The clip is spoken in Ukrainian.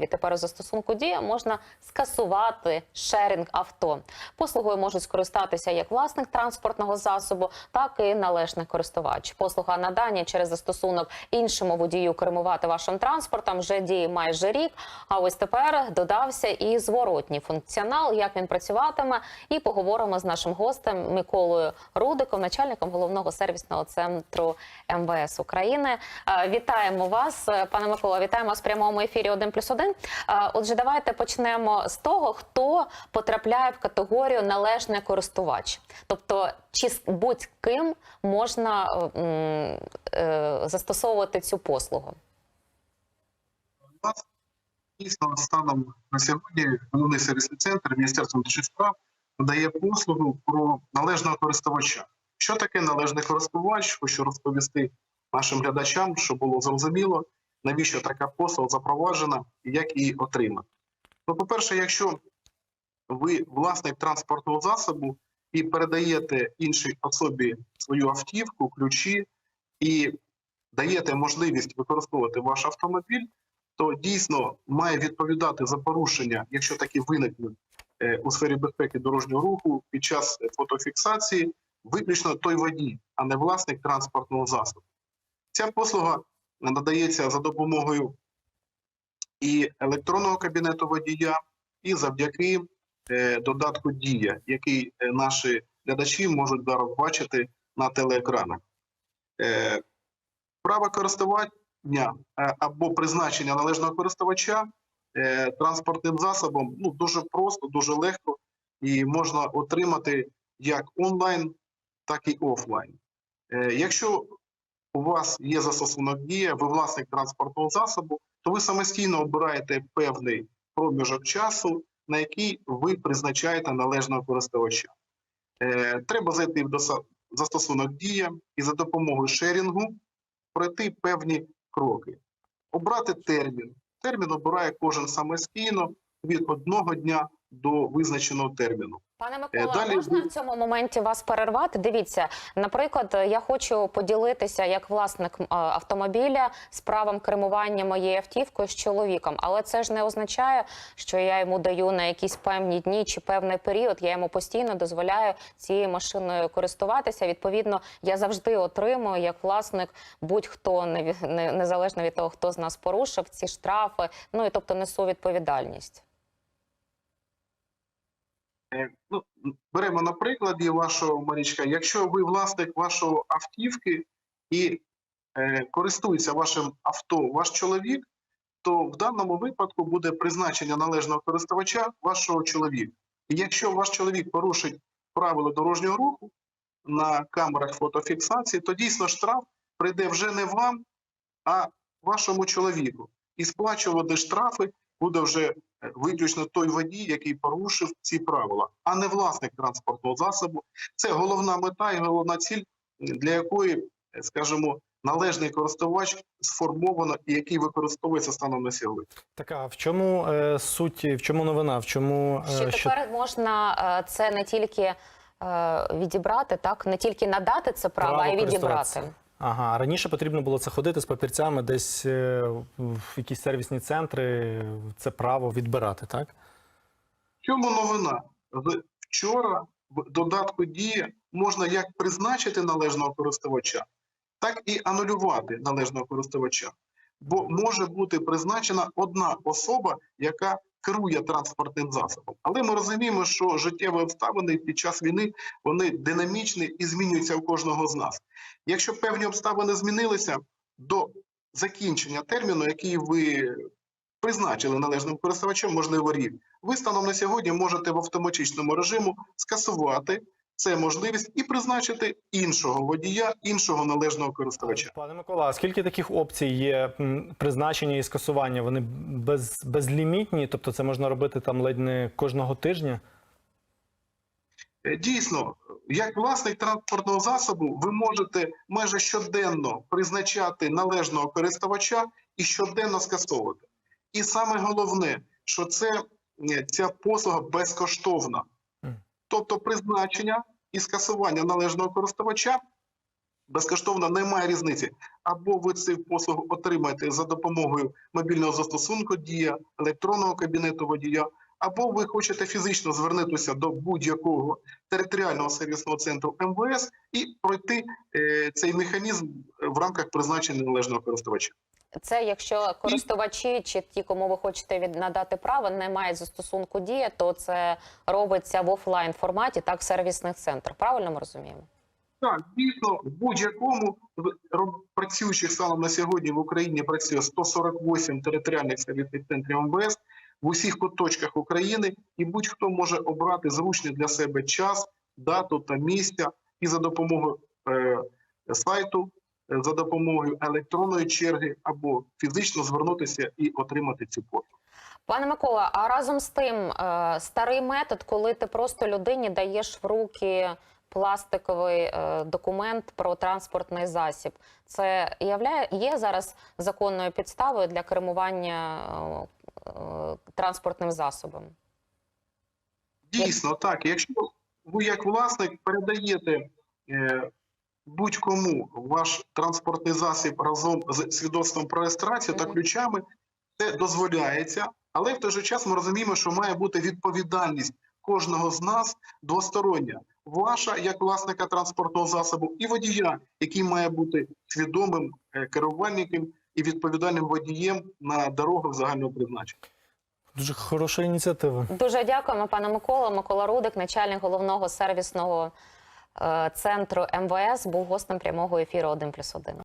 Відтепер у застосунку дія можна скасувати шерінг авто. Послугою можуть скористатися як власник транспортного засобу, так і належний користувач. Послуга надання через застосунок іншому водію кермувати вашим транспортом вже діє майже рік. А ось тепер додався і зворотній функціонал. Як він працюватиме, і поговоримо з нашим гостем Миколою Рудиком, начальником головного сервісного центру МВС України. Е, Вітаємо вас, Е, пане Микола. Вітаємо вас в прямому ефірі 1+,1. 1. Отже, давайте почнемо з того, хто потрапляє в категорію належний користувач. Тобто, чи будь-ким можна е, е, застосовувати цю послугу? Дійсно станом на сьогодні головний сервісний центр Міністерства внутрішніх справ надає послугу про належного користувача. Що таке належний користувач? Хочу розповісти нашим глядачам, щоб було зрозуміло, навіщо така послуга запроваджена і як її отримати. Ну, по-перше, якщо ви власник транспортного засобу і передаєте іншій особі свою автівку, ключі і даєте можливість використовувати ваш автомобіль, то дійсно має відповідати за порушення, якщо такі виникнуть е, у сфері безпеки дорожнього руху під час фотофіксації, виключно той водій, а не власник транспортного засобу. Ця послуга надається за допомогою і електронного кабінету водія, і завдяки е, додатку Дія, який е, наші глядачі можуть зараз бачити на телеекранах. Е, право користування або призначення належного користувача транспортним засобом ну, дуже просто, дуже легко і можна отримати як онлайн, так і офлайн. Якщо у вас є застосунок дія, ви власник транспортного засобу, то ви самостійно обираєте певний проміжок часу, на який ви призначаєте належного користувача. Е, Треба зайти в застосунок дія і за допомогою шерінгу пройти певні кроки. Обрати термін. Термін обирає кожен самостійно від одного дня до визначеного терміну. Пане Микола, далі можна в цьому моменті вас перервати? Дивіться, наприклад, я хочу поділитися як власник е, автомобіля з правом кермування моєю автівкою з чоловіком, але це ж не означає, що я йому даю на якісь певні дні чи певний період. Я йому постійно дозволяю цією машиною користуватися. Відповідно, я завжди отримую як власник будь-хто незалежно від того, хто з нас порушив ці штрафи. Ну і тобто несу відповідальність. Е, Ну, беремо на прикладі вашого Марічка. Якщо ви власник вашої автівки і е, користується вашим авто ваш чоловік, то в даному випадку буде призначення належного користувача вашого чоловіка. І якщо ваш чоловік порушить правила дорожнього руху на камерах фотофіксації, то дійсно штраф прийде вже не вам, а вашому чоловіку. І сплачувати штрафи буде вже е, виключно той водій, який порушив ці правила, а не власник транспортного засобу. Це головна мета і головна ціль, для якої, е, скажімо, належний користувач сформовано і який використовується станом на сьогодні. Так, а в чому е, суть, в чому новина? В чому Що е, тепер можна е, це не тільки е, відібрати, так не тільки надати це право, а й відібрати. Ага, раніше потрібно було це ходити з папірцями десь е, в якісь сервісні центри, це право відбирати, так? В чому новина? Вчора в додатку дія можна як призначити належного користувача, так і анулювати належного користувача. Бо може бути призначена одна особа, яка керує транспортним засобом. Але ми розуміємо, що життєві обставини під час війни вони динамічні і змінюються у кожного з нас. Якщо певні обставини змінилися до закінчення терміну, який ви призначили належним користувачем, можливо, рік, ви станом на сьогодні можете в автоматичному режиму скасувати це можливість і призначити іншого водія, іншого належного користувача. Пане Микола, а скільки таких опцій є призначення і скасування? Вони без, безлімітні, тобто це можна робити там ледь не кожного тижня? Е, Дійсно, як власник транспортного засобу, ви можете майже щоденно призначати належного користувача і щоденно скасовувати. І саме головне, що це е, ця послуга безкоштовна. Тобто призначення і скасування належного користувача безкоштовно, немає різниці. Або ви цю послугу отримаєте за допомогою мобільного застосунку Дія, електронного кабінету водія, або ви хочете фізично звернутися до будь-якого територіального сервісного центру МВС і пройти е, цей механізм в рамках призначення належного користувача. Це якщо користувачі чи ті, кому ви хочете від надати право, не мають застосунку дія, то це робиться в офлайн форматі, так в сервісних центрах. Правильно ми розуміємо? Так, дійсно, в будь-якому працюючих станом на сьогодні в Україні працює 148 територіальних сервісних центрів МВС в усіх куточках України, і будь-хто може обрати зручний для себе час, дату та місця і за допомогою е, сайту, за допомогою електронної черги або фізично звернутися і отримати цю послугу. Пане Микола, а разом з тим, е, старий метод, коли ти просто людині даєш в руки пластиковий е, документ про транспортний засіб, це являє є зараз законною підставою для кермування е, транспортним засобом. Дійсно, так. Якщо ви як власник передаєте будь-кому ваш транспортний засіб разом з свідоцтвом про реєстрацію та ключами, це дозволяється, але в той же час ми розуміємо, що має бути відповідальність кожного з нас двостороння. Ваша як власника транспортного засобу і водія, який має бути свідомим е, керувальником і відповідальним водієм на дорогах загального призначення. Дуже хороша ініціатива. Дуже дякуємо, пане Микола. Микола Рудик, начальник головного сервісного центру МВС, був гостем прямого ефіру 1+,1.